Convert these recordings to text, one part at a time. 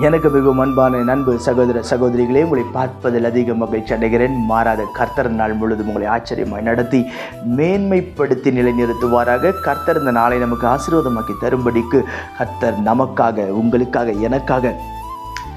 எனக்கு மிகவும் அன்பான நண்பு சகோதர சகோதரிகளே உங்களை பார்ப்பதில் அதிக மகிழ்ச்சி அடைகிறேன். மாறாத கர்த்தர் நாள் முழுதும் உங்களை ஆச்சரியமாய் நடத்தி மேன்மைப்படுத்தி நிலைநிறுத்துவாராக. கர்த்தர் இந்த நாளை நமக்கு ஆசீர்வாதமாக்கி தரும்படிக்கு கர்த்தர் நமக்காக உங்களுக்காக எனக்காக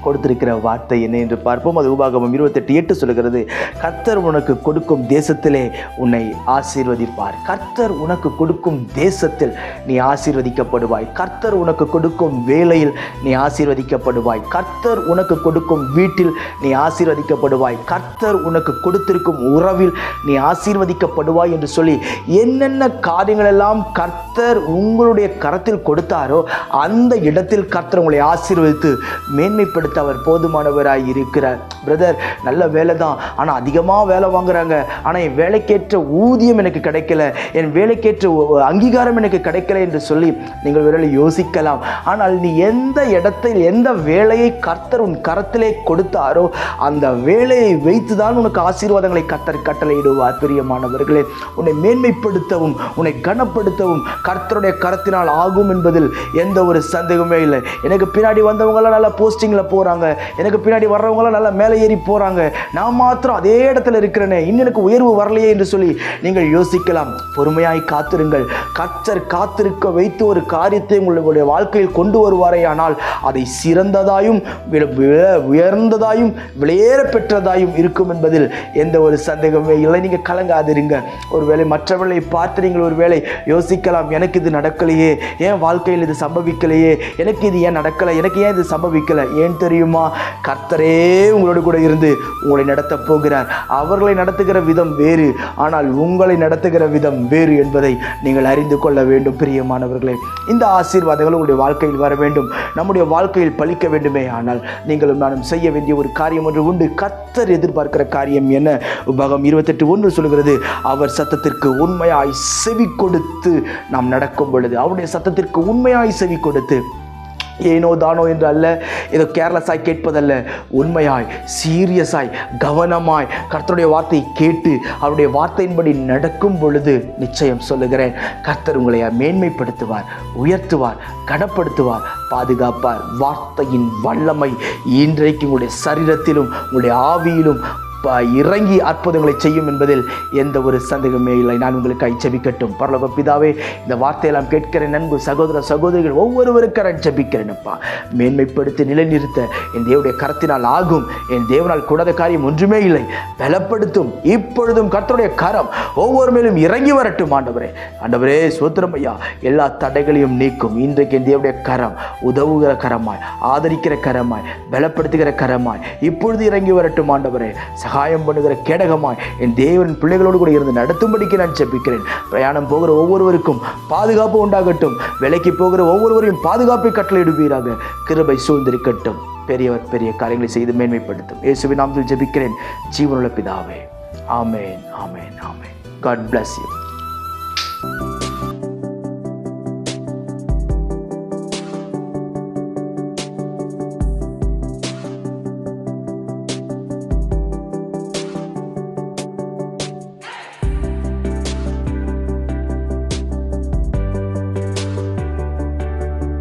கொடுத்திருக்கிற வார்த்தை என்ன என்று பார்ப்போம். அது உபாகமம் இருபத்தெட்டு எட்டு சொல்கிறது கர்த்தர் உனக்கு கொடுக்கும் தேசத்திலே உன்னை ஆசீர்வதிப்பார். கர்த்தர் உனக்கு கொடுக்கும் தேசத்தில் நீ ஆசீர்வதிக்கப்படுவாய். கர்த்தர் உனக்கு கொடுக்கும் வேலையில் நீ ஆசீர்வதிக்கப்படுவாய். கர்த்தர் உனக்கு கொடுக்கும் வீட்டில் நீ ஆசீர்வதிக்கப்படுவாய். கர்த்தர் உனக்கு கொடுத்திருக்கும் உறவில் நீ ஆசீர்வதிக்கப்படுவாய் என்று சொல்லி என்னென்ன காரியங்களெல்லாம் கர்த்தர் உங்களுடைய கரத்தில் கொடுத்தாரோ அந்த இடத்தில் கர்த்தர் உங்களை ஆசீர்வதித்து மேன்மைப்படுத்த அவர் போதுமானவராய் இருக்கிறார். பிரதர் நல்ல வேலை தான் ஆனால் அதிகமாக வேலை வாங்குறாங்க. ஆனால் என் வேலைக்கேற்ற ஊதியம் எனக்கு கிடைக்கல. என் வேலைக்கேற்ற அங்கீகாரம் எனக்கு கிடைக்கல என்று சொல்லி நீங்கள் விரலை யோசிக்கலாம். ஆனால் நீ எந்த இடத்தில் எந்த வேலையை கர்த்தர் உன் கரத்திலே கொடுத்தாரோ அந்த வேலையை வைத்து தான் உனக்கு ஆசீர்வாதங்களை கர்த்தர் கட்டளையிடுவார். பிரியமானவர்களே உன்னை மேன்மைப்படுத்தவும் உன்னை கனப்படுத்தவும் கர்த்தருடைய கரத்தினால் ஆகும் என்பதில் எந்த ஒரு சந்தேகமே இல்லை. எனக்கு பின்னாடி வந்தவங்களாம் நல்லா போஸ்டிங்கில் போகிறாங்க எனக்கு பின்னாடி வர்றவங்களாம் நல்லா மேலே ஏறி போகிறாங்க நான் மாத்திரம் அதே இடத்துல இருக்கிறேனே. இன்னும் எனக்கு உயர்வு வரலையே என்று சொல்லி நீங்கள் யோசிக்கலாம். பொறுமையாய் காத்திருங்கள். கர்த்தர் காத்திருக்க வைத்து ஒரு காரியத்தை உங்களுடைய வாழ்க்கையில் கொண்டு வருவாரே ஆனால் அதை சிறந்ததாயும் உயர்ந்ததாயும் விளையேற பெற்றதாயும் இருக்கும் என்பதில் எந்த ஒரு சந்தேகமே இல்லை. நீங்கள் கலங்காதிருங்க. ஒருவேளை மற்றவர்களை பார்த்து நீங்கள் ஒருவேளை யோசிக்கலாம். எனக்கு இது நடக்கலையே. ஏன் வாழ்க்கையில் இது சம்பவிக்கலையே. எனக்கு இது ஏன் நடக்கலை? எனக்கு ஏன் இது சம்பவிக்கலை? ஏன் தெரியுமா? கர்த்தரே உங்களோடு கூட இருந்து உங்களை நடத்தப் போகிறார். அவர்களை நடத்துகிற விதம் வேறு ஆனால் உங்களை நடத்துகிற விதம் வேறு என்பதை நீங்கள் அறிந்து கொள்ள வேண்டும் பிரியமானவர்களே. இந்த ஆசீர்வாதங்கள் உங்களுடைய வாழ்க்கையில் வர வேண்டும் நம்முடைய வாழ்க்கையில் பழிக்க வேண்டுமே. ஆனால் நீங்களும் நானும் செய்ய வேண்டிய ஒரு காரியம் ஒன்று உண்டு. கர்த்தர் எதிர்பார்க்கிற காரியம் என்ன? உபகம் இருபத்தெட்டு ஒன்று சொல்கிறது அவர் சத்தத்திற்கு உண்மையாய் செவி கொடுத்து நாம் நடக்கும் பொழுது. அவருடைய சத்தத்திற்கு உண்மையாய் செவி கொடுத்து ஏனோ தானோ என்று அல்ல. ஏதோ கேர்லெஸ்ஸாய் கேட்பதல்ல. உண்மையாய் சீரியஸாய் கவனமாய் கர்த்தருடைய வார்த்தையை கேட்டு அவருடைய வார்த்தையின்படி நடக்கும் பொழுது நிச்சயம் சொல்லுகிறேன். கர்த்தர் உங்களை மேன்மைப்படுத்துவார் உயர்த்துவார் கனப்படுத்துவார் பாதுகாப்பார். வார்த்தையின் வல்லமை இன்றைக்கு உங்களுடைய சரீரத்திலும் உங்களுடைய ஆவியிலும் இறங்கி அற்புதங்களை செய்யும் என்பதில் எந்த ஒரு சந்தேகமே இல்லை. நான் உங்களுக்கு ஜெபிக்கட்டும் பரலோக பிதாவே இந்த வார்த்தையெல்லாம் கேட்கிற நண்பு சகோதர சகோதரிகள் ஒவ்வொருவருக்கும் நான் மேன்மைப்படுத்தி நிலைநிறுத்த என் தேவனுடைய கரத்தினால் ஆகும். என் தேவனால் கூடாத காரியம் ஒன்றுமே இல்லை. பலப்படுத்தும். இப்பொழுதும் கர்த்தருடைய கரம் ஒவ்வொரு மேலும் இறங்கி வரட்டும் ஆண்டவரே. ஆண்டவரே சோத்திரம் ஐயா. எல்லா தடைகளையும் நீக்கும். இன்றைக்கு என் தேவனுடைய கரம் உதவுகிற கரமாய் ஆதரிக்கிற கரமாய் பலப்படுத்துகிற கரமாய் இப்பொழுது இறங்கி வரட்டும் ஆண்டவரே. சகாயம் பண்ணுகிற கேடகமாய் என் தேவன் பிள்ளைகளோடு கூட இருந்து நடத்தும்படிக்கு நான் செப்பிக்கிறேன் பிரயாணம் போகிற ஒவ்வொருவருக்கும் பாதுகாப்பு உண்டாகட்டும். விலைக்கு போகிற ஒவ்வொருவரையும் பாதுகாப்பை கட்டளையிடுவீராக. கிருபை சூழ்ந்திருக்கட்டும். பெரியவர் பெரிய காரியங்களை செய்து மேன்மைப்படுத்தும். இயேசுவின் நாமத்தில் ஜெபிக்கிறேன். ஜீவனுள்ள பிதாவே. ஆமேன் ஆமேன் ஆமேன். God bless you